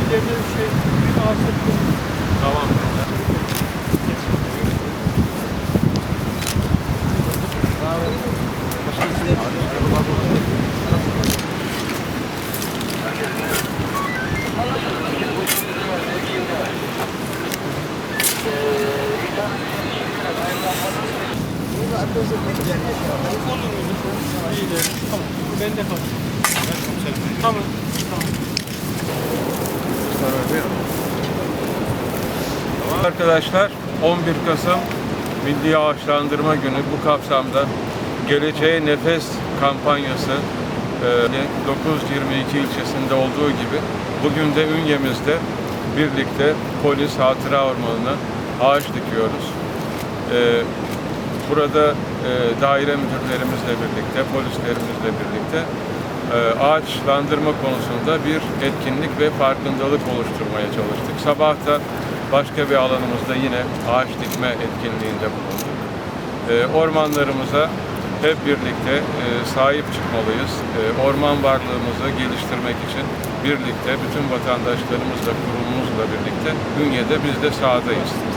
Bir de bir şey, bir ağaçlık Tamam. Ben de kaldım. Tamam. Arkadaşlar 11 Kasım Milli Ağaçlandırma Günü bu kapsamda Geleceğe Nefes kampanyası e, 922 ilçesinde olduğu gibi bugün de Ünye'mizde birlikte polis hatıra ormanına ağaç dikiyoruz. E, Burada e, daire müdürlerimizle birlikte, polislerimizle birlikte e, ağaçlandırma konusunda bir etkinlik ve farkındalık oluşturmaya çalıştık. Sabah da başka bir alanımızda yine ağaç dikme etkinliğinde bulunduk. E, ormanlarımıza hep birlikte e, sahip çıkmalıyız. E, orman varlığımızı geliştirmek için birlikte bütün vatandaşlarımızla, kurumumuzla birlikte Ünye'de biz de sahadayız.